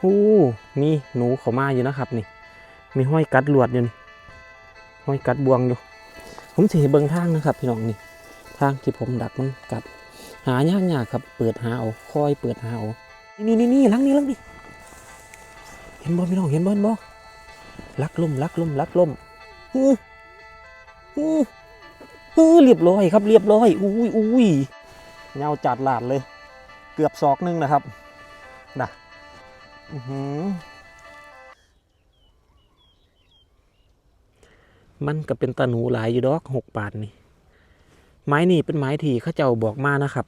โอ้มีหนูเขามาอยู่นะครับนี่ มีห้อยกัดลวดอยู่นี่ห้อยกัดบวงอยู่ ผมสิให้เบิงทางนะครับ พี่น้องนี่ ทางที่ผมดักมันกัด หายากยากครับ เปิดหาเอาคอยเปิดหาเอานี่นี่นี่ลังนี้ลังนี้เห็นบ่พี่น้องเห็นบ่เห็นบ่ลักล่มลักล่มลักล่มฮือฮือฮือเรียบร้อยครับเรียบร้อยอุ้ยอุ้ยเงาจัดหลาดเลย เกือบศอกหนึงนะครับนะ อื้อหือมันก็เป็นตาหนูหลายอยู่ดอกหกบาทนี่ ไม้นี่เป็นไม้ที่เข้าเจ้าบอกมานะครับ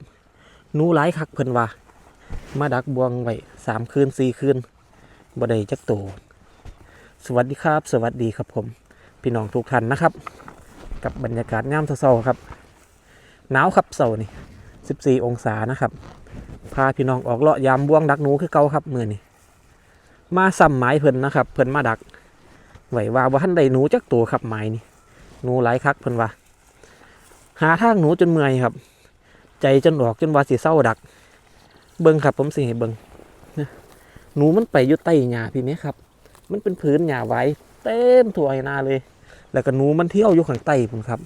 หนูหลายคักเพิ่นว่า มาดักบวงไว้สามคืนสี่คืนบ่ได้จักโต สวัสดีครับ สวัสดีครับผม พี่น้องทุกท่านนะครับ กับบรรยากาศงามเศร้าครับ หนาวครับเสาร์นี่สิบสี่องศานะครับ พาพี่น้องออกเลาะยามบวงดักหนูคือเก่าครับมือนี่ มาซ้ำไม้เพิ่นนะครับ เพิ่นมาดักไหวว่าว่าท่านใดหนูจักตัวครับไม้นี่หนูหลายคักเพิ่นว่าหาทางหนูจนเมื่อยครับ ใจจนออกจนว่าสิเศร้าดัก เบิ้งครับผมสิให้เบิ้งหนูมันไปอยู่ใต้หญ้าพี่ไหมครับ มันเป็นพื้นหญ้าไว้ เต็มทั่วไอนาเลย แล้วก็หนูมันเที่ยวอยู่ข้างใต้ผมครับ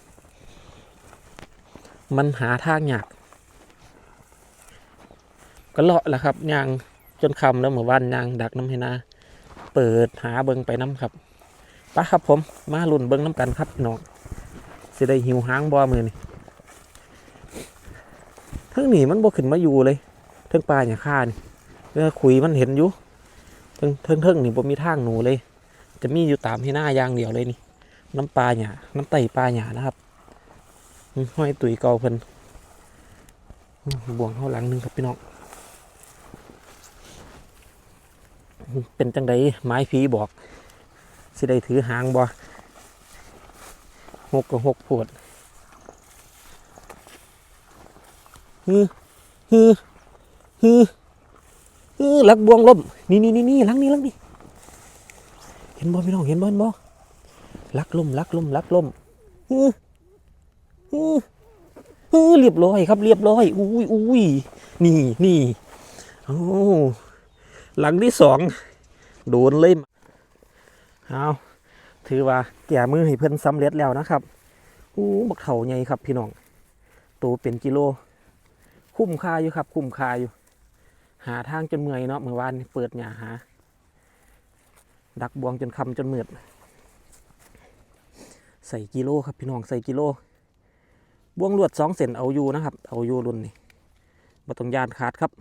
มันหาทางยากก็เลาะแหละครับยาง จนคำแล้วเมื่อวานยางดักน้ำให้นาเปิดหาเบิ้งไปน้ำครับปะครับผมมาลุ่นเบิ้งน้ำกันครับน้องสิได้หิวหางบ่มือนี่ทั้งหนีมันบ่ขึ้นมาอยู่เลยทั้งปลาอย่างข้านี่เื่อคุยมันเห็นอยู่ทั้งทั้งทั้งนี่บ่มีทางหนูเลย จะมีอยู่ตามที่หน้ายางเดียวเลยนี่ น้ำปลาหยาน้ำไตปลาหยานะครับห้อยตุยเกาเพิ่นบ่วงเข้าหลังหนึงครับพี่น้องอืม เป็นจังไดไม้ผีบอก สิได้ถือหางบ่หกกับหกปวดฮือฮือฮือฮือลักบวงล่มนี่นี่นี่นี่ลังนี่ลังนี่เห็นบ่พี่น้องเห็นบ่เห็นบ่ลักล่มลักล่มลักล่มฮือฮือฮือเรียบร้อยครับ เรียบร้อยอุ้ยอุ้ยนี่นี่โอ้ หลังที่สองโดนเลยเอาถือว่าแก่มือให้เพิ่นสำเร็จแล้วนะครับอู้บักเถาใหญ่ครับพี่น้องตัวเป็นกิโล คุ้มค่าอยู่ครับ คุ้มค่าอยู่ หาทางจนเมื่อยเนาะเมื่อวานเปิดหยาหา ดักบวงจนคำจนเมืดใส่กิโลครับพี่น้องใส่กิโลบวงลวดสองเส้นเอาอยู่นะครับ เอาอยู่รุ่นนี่มาต้องยานขาดครับ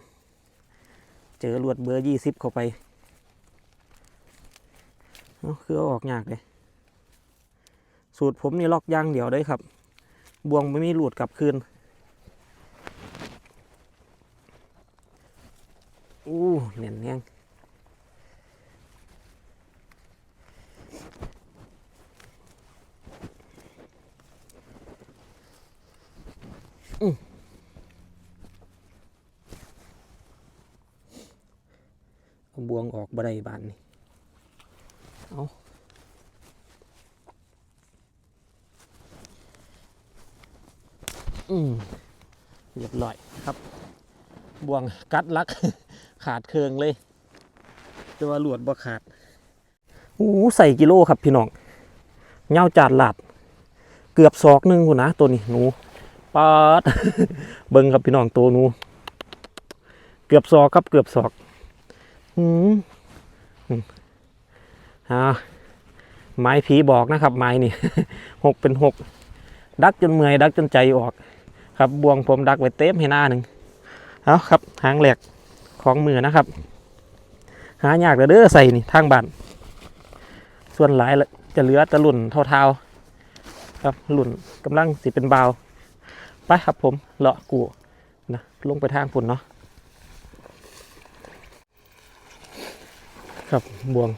เจอลวดเบอร์ยี่สิบเข้าไปเนาะคือเอาออกยากเลย สูตรผมนี่ล็อกย่างเดียวได้ครับ บวงไม่มีหลุดกลับคืนอู้เนียนแน่งอื้อเอา บ่ได้บานนี่เอาอืมเรียบร้อยครับ บ่วงกัดลัก ขาดเคืองเลย แต่ว่าหลวดบ่ขาดอู้ใส่กิโลครับพี่น้องเงาจาดหลาด เกือบศอกหนึงคุณนะตัวนี้หนูปาดเบิ่งครับพี่น้องตัวหนู เกือบศอกครับเกือบศอก อืม อ่าไม้ผีบอกนะครับไม้นี่หกเป็นหกดักจนเมื่อยดักจนใจออก ครับบวงผมดักไว้เต็มให้หน้าหนึ่งเอาครับหางแหลกของมือนะครับ หายากเลยเด้อใส่นี่ทางบ้านส่วนหลายละจะเหลือตะลุ่นเท่าๆครับหลุ่นกำลังสิเป็นเบาไปครับผมเลาะกูนะลงไปทางฝุ่นเนาะครับบวง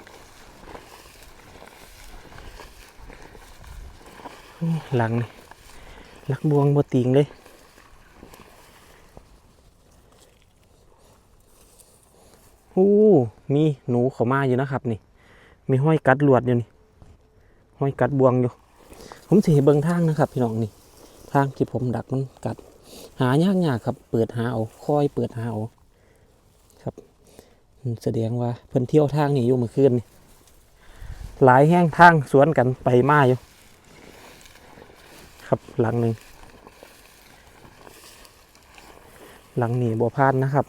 หลังนี่ลักบวงบติงเลยอู้มีหนูเขามาอยู่นะครับนี่ มีห้อยกัดลวดอยู่นี่ ห้อยกัดบวงอยู่ ผมสิให้เบิงทางนะครับ พี่น้องนี่ ทางที่ผมดักมันกัด หายากยากครับ เปิดหาเอาค่อยเปิดหาเอาครับ แสดงว่าเพิ่นเที่ยวทางนี้อยู่เมื่อคืนนี่ หลายแห้งทางสวนกันไปมาอยู่ ครับ หลังหนึ่งหลังนี้บัวพานนะครับ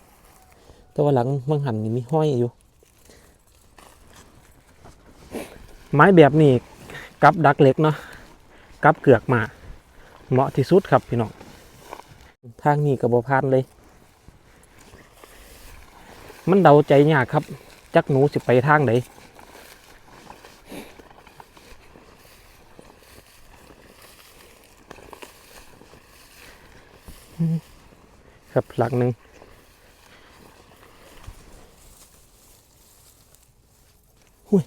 แต่ว่าหลังมังหันนี่มีห้อยอยู่ ไม้แบบนี้กับดักเล็กเนาะกับเกือกหมา เหมาะที่สุดครับพี่น้องทางนี้กับบัวพานเลย มันเดาใจยากครับ จักหนูสิไปทางไหน ครับหลังหนึ่งหุ้ย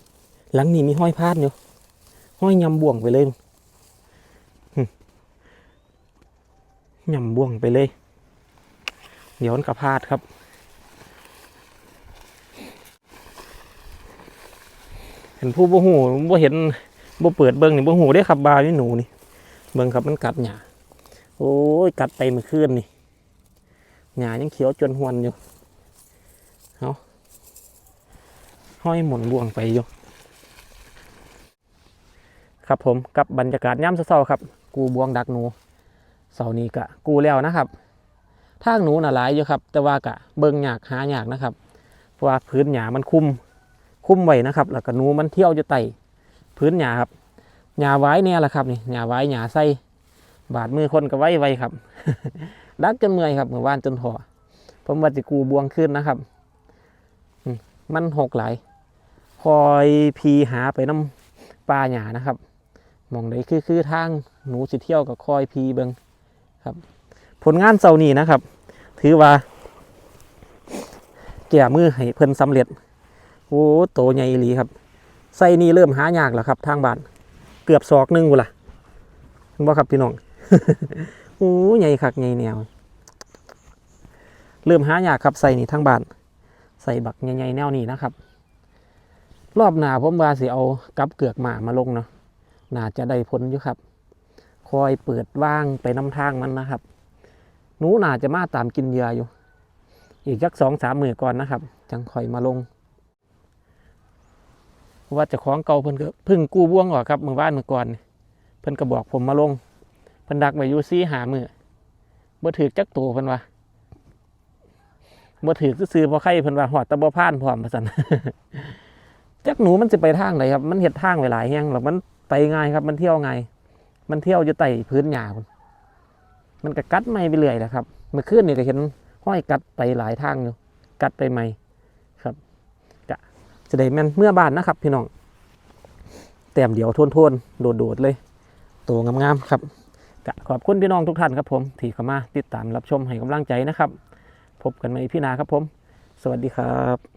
หลังนี้มีห้อยพาดอยู่ห้อยยำบ่วงไปเลยยำบ่วงไปเลย เดี๋ยวมันกระพลาดครับเห็นผู้บ่หูบ่เห็นบ่เปิดเบิ่งนี่บ่หูได้อครับบานี่หนูนี่ เบิ่งครับมันกัดหญ้าโอ้ยกัดไปเมื่อคืนนี่ หญ้ายังเขียวจนหวนอยู่เอาห้อยหมุนบ่วงไปอยู่ ครับผมกับบรรยากาศย่ำเศร้าครับ กูบวงดักหนูเสานี้กะกูแล้วนะครับทางหนูน่ะหลายอยู่ครับ แต่ว่ากะเบิ่งยากหายากนะครับ เพราะว่าพื้นหญ้ามันคุ้มคุ้มไว้นะครับ แล้วก็หนูมันเที่ยวจะไต่พื้นหญ้าครับหญ้าไว้เนี่ยแหละครับนี่หญ้าไว้หญ้าใส่บาดมือคนก็ไว้ไว้ครับ ดักจนเมื่อยครับเมื่อวานจนถอผมว่าจะกูบวงขึ้นนะครับมันหกไหลคอยพีหาไปน้ำปลาหญ้านะครับมองใดคือคือทางหนูสิเที่ยวกับคอยพีเบิงครับ ผลงานเสาร์นี้นะครับ ถือว่าแก่มือให้เพิ่นสำเร็จโอ้โตใหญ่หลีครับไส้นี่เริ่มหายากแล้วครับ ทางบ้านเกือบศอกหนึงกูนล่ะเห็นบ่ครับพี่น้อง โอ้ใหญ่คักใหญ่แนวเริ่มหายากครับใส่นี่ทางบานใส่บักใหญ่ๆแนวนี้นะครับ รอบหนาผมว่าสิเอากับเกือกหมามาลงเนาะน่าจะได้ผลอยู่ครับ คอยเปิดว่างไปน้ำทางมันนะครับหนูน่าจะมาตามกินเหยื่ออยู่ อีกสักสองสามมือก่อนนะครับ จังคอยมาลง ว่าจะของเก่าเพิ่นก็พึ่งกู้บ่วงออกครับเมื่อวานเมื่อก่อน เพิ่นก็บอกผมมาลง เพิ่นดักไว้อยู่ซี่หามือบ่ถือจักตัวเพิ่นว่าบ่ถือซื้อพราะใครเพิ่นว่าหอดตะบ่พานพร้อมว่าซั่นจักหนูมันสิไปทางไหนครับ มันเฮ็ดทางไว้หลายแฮงหรอกมันไปง่ายครับ มันเที่ยวง่ายมันเที่ยวอยู่ใต้พื้นหญ้าพุ่นมันก็กัดไม่ไปเรื่อยแหละครับ เมื่อคืนนี่ก็เห็นห้อยกัดไปหลายทางอยู่ กัดไปไม่ครับจะได้แม่นเมื่อบานนะครับ พี่น้องแต้มเดียวทวนๆโดดๆเลย ตัวงามๆครับ ขอบคุณพี่น้องทุกท่านครับผมที่เข้ามาติดตามรับชมให้กำลังใจนะครับ พบกันใหม่พี่นาครับผม สวัสดีครับ